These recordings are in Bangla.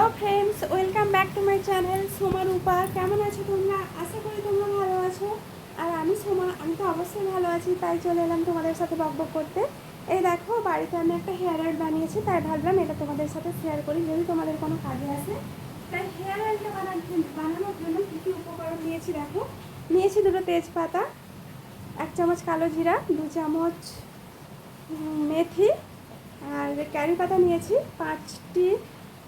Hello friends, welcome back to my channel Soma Rupa. কেমন আছো তোমরা? আশা করি তোমরা ভালো আছো। আর আমি সোমা, আমি তো অবশ্যই ভালো আছি, তাই চলে এলাম তোমাদের সাথে বকবক করতে। এই দেখো, বাড়িতে আমি একটা হেয়ার অয়েল বানিয়েছি, তাই ভাবলাম এটা তোমাদের সাথে শেয়ার করি যদি তোমাদের কোনো কাজে আসে তাই হেয়ার অয়েলটা বানানোর জন্য- বানানোর জন্য কী কী উপকরণ নিয়েছি দেখো। নিয়েছি দুটো তেজপাতা, এক চামচ কালো জিরা, দু চামচ মেথি, আর ক্যারি পাতা নিয়েছি, পাঁচটি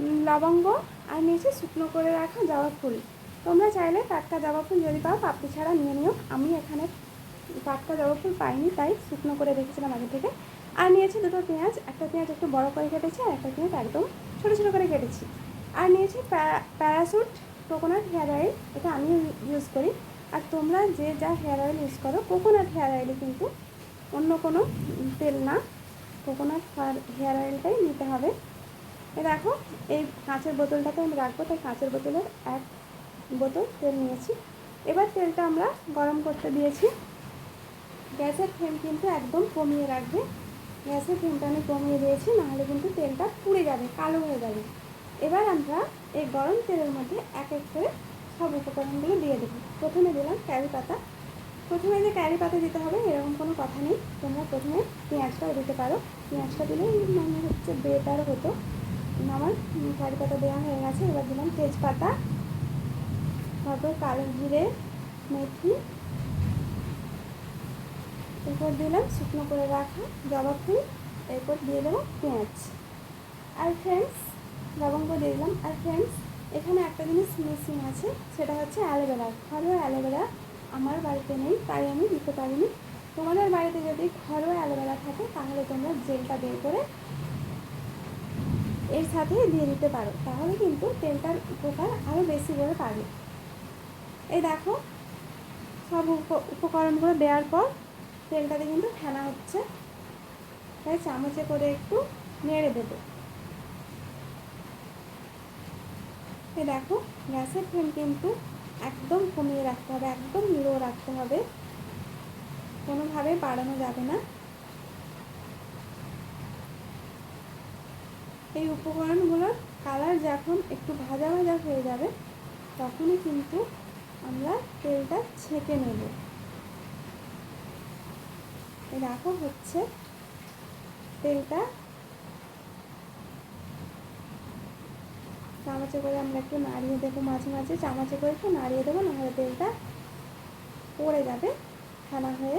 লবঙ্গ আর নিয়েছি শুকনো করে রাখা জবা ফুল। তোমরা চাইলে টাটকা জবা ফুল যদি পাও, পাপড়ি ছাড়া নিয়ে নিও। আমি এখানে টাটকা জবা ফুল পাইনি, তাই শুকনো করে রেখেছিলাম আগে থেকে। আর নিয়েছি দুটো পেঁয়াজ। একটা পেঁয়াজ একটু বড় করে কেটেছি আর একটা পেঁয়াজ একদম ছোটো ছোটো করে কেটেছি। আর নিয়েছি প্যা- প্যারাসুট, কোকোনাট হেয়ার অয়েল। এটা আমি ইউজ করি। আর তোমরা যে যা হেয়ার অয়েল ইউজ করো, কোকোনাট হেয়ার অয়েলই কিন্তু অন্য কোনো তেল না। কোকোনাট হেয়ার অয়েলটাই নিতে হবে। দেখো এই কাঁচের বোতলটাতে আমি রাখব, তাই কাঁচের বোতলের এক বোতল তেল নিয়েছি। এবার তেলটা আমরা গরম করতে দিয়েছি। গ্যাসের ফ্লেম কিন্তু একদম কমিয়ে রাখবে। গ্যাসের ফ্লেমটা আমি কমিয়ে দিয়েছি, নাহলে কিন্তু তেলটা পুড়ে যাবে, কালো হয়ে যাবে। এবার আমরা এই গরম তেলের মধ্যে এক এক করে সব উপকরণগুলো দিয়ে দেবো। প্রথমে দিলাম ক্যারি পাতা। প্রথমে যে ক্যারি পাতা দিতে হবে, এরকম কোনো কথা নেই। তোমরা প্রথমে পেঁয়াজটাও দিতে পারো। পেঁয়াজটা দিলে মানে হচ্ছে বেটার হতো। আমার কারি পাতা দেওয়া হয়ে গেছে, এবার দিলাম তেজপাতা, তারপর কালো জিরে, মেথি, এরপর দিলাম শুকনো করে রাখা জবা ফুল এরপর দিয়ে দেবো পেঁয়াজ। আর ফ্রেন্ডস লবঙ্গ দিয়ে দিলাম। আর ফ্রেন্ডস এখানে একটা জিনিস মিসিং আছে, সেটা হচ্ছে অ্যালোভেরা ঘরোয়া অ্যালোভেরা আমার বাড়িতে নেই, তাই আমি দিতে পারিনি। তোমাদের বাড়িতে যদি ঘরোয়া অ্যালোভেরা থাকে, তাহলে তোমরা জেলটা বের করে এর সাথে দিয়ে দিতে পারো। তাহলে কিন্তু তেলটার উপকার আরও বেশি করে পাবে। এই দেখো, সব উপ- উপকরণগুলো দেওয়ার পর তেলটাতে কিন্তু ফেনা হচ্ছে। তাই চামচে করে একটু নেড়ে দেবো। এই দেখো, গ্যাসের ফ্লেম কিন্তু একদম কমিয়ে রাখতে হবে, একদম লো রাখতে হবে। কোনোভাবে বাড়ানো যাবে না। এই উপকরণগুলোর কালার যখন একটু ভাজা ভাজা হয়ে যাবে, তখনই কিন্তু আমরা তেলটা ছেঁকে নেব। দেখো হচ্ছে তেলটা চামচে করে আমরা একটু নাড়িয়ে দেবো মাঝে মাঝে, চামচে করে একটু নাড়িয়ে দেবো, নাহলে তেলটা পড়ে যাবে ছানা হয়ে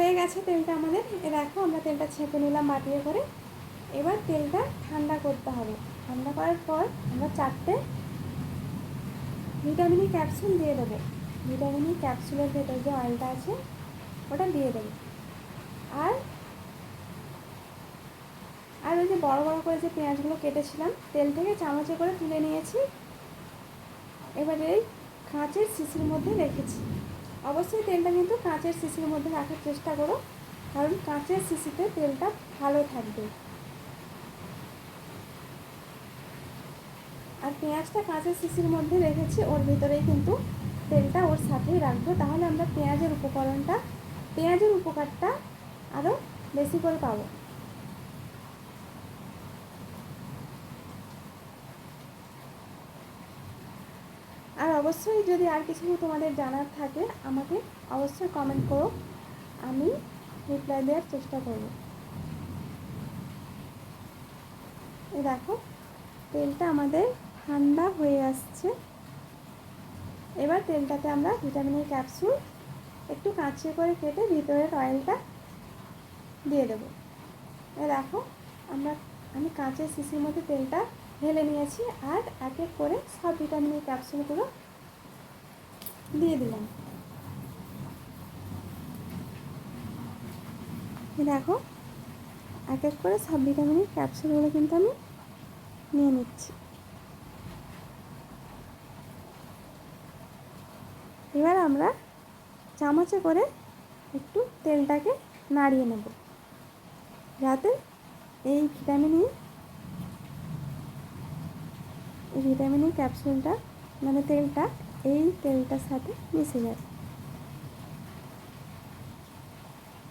হয়ে গেছে তেলটা আমাদের। এ দেখো, আমরা তেলটা ছেঁকে নিলাম বাটিয়ে করে। এবার তেলটা ঠান্ডা করতে হবে। ঠান্ডা করার পর আমরা চারটে ভিটামিনি ক্যাপসুল দিয়ে দেবো। ভিটামিনি ক্যাপসুলের ভেতর যে অয়েলটা আছে, ওটা দিয়ে দেবো। আর আর ওই যে বড় বড় করে যে পেঁয়াজগুলো কেটেছিলাম, তেল থেকে চামচে করে তুলে নিয়েছি। এবারে এই কাঁচের শিশির মধ্যে রেখেছি। অবশ্যই তেলটা কিন্তু কাঁচের শিশির মধ্যে রাখার চেষ্টা করো, কারণ কাঁচের শিশিতে তেলটা ভালো থাকবে। আর পেঁয়াজটা কাঁচের শিশির মধ্যে রেখেছি, ওর ভিতরেই কিন্তু তেলটা ওর সাথেই রাখব। তাহলে আমরা পেঁয়াজের উপকরণটা, পেঁয়াজের উপকারটা আরও বেশি করে পাবো আর অবশ্যই যদি আর কিছু তোমাদের জানার থাকে, আমাকে অবশ্যই কমেন্ট করো। আমি রিপ্লাই দেওয়ার চেষ্টা করব। এই দেখো, তেলটা আমাদের ঠান্ডা হয়ে আসছে। এবার তেলটাতে আমরা ভিটামিনের ক্যাপসুল একটু কাঁচে করে কেটে ভিতরের অয়েলটা দিয়ে দেবো। এ দেখো, আমরা, আমি কাঁচের শিশির মধ্যে তেলটা ঢেলে নিয়েছি আর এক এক করে সব ভিটামিনের ক্যাপসুলগুলো দিয়ে দিলাম। দেখো, এক এক করে সব ভিটামিনের ক্যাপসুলগুলো কিন্তু আমি নিয়ে নিচ্ছি। এবার আমরা চামচে করে একটু তেলটাকে নাড়িয়ে নেব, যাতে এই ভিটামিনই এই ভিটামিনের ক্যাপসুলটা মানে তেলটা এই তেলটার সাথে মিশে যায়।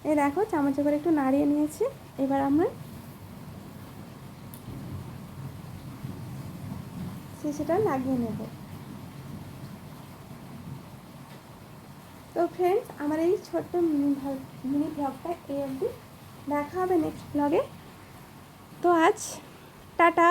এই দেখো, চামচে করে একটু নাড়িয়ে নিয়েছি। এবার আমরা সেটা লাগিয়ে নেব। তো ফ্রেন্ডস আমার এই ছোট্ট মিনি মিনি ব্লগটা এই অবধি। দেখা হবে নেক্সট ব্লগে তো আজ, টাটা।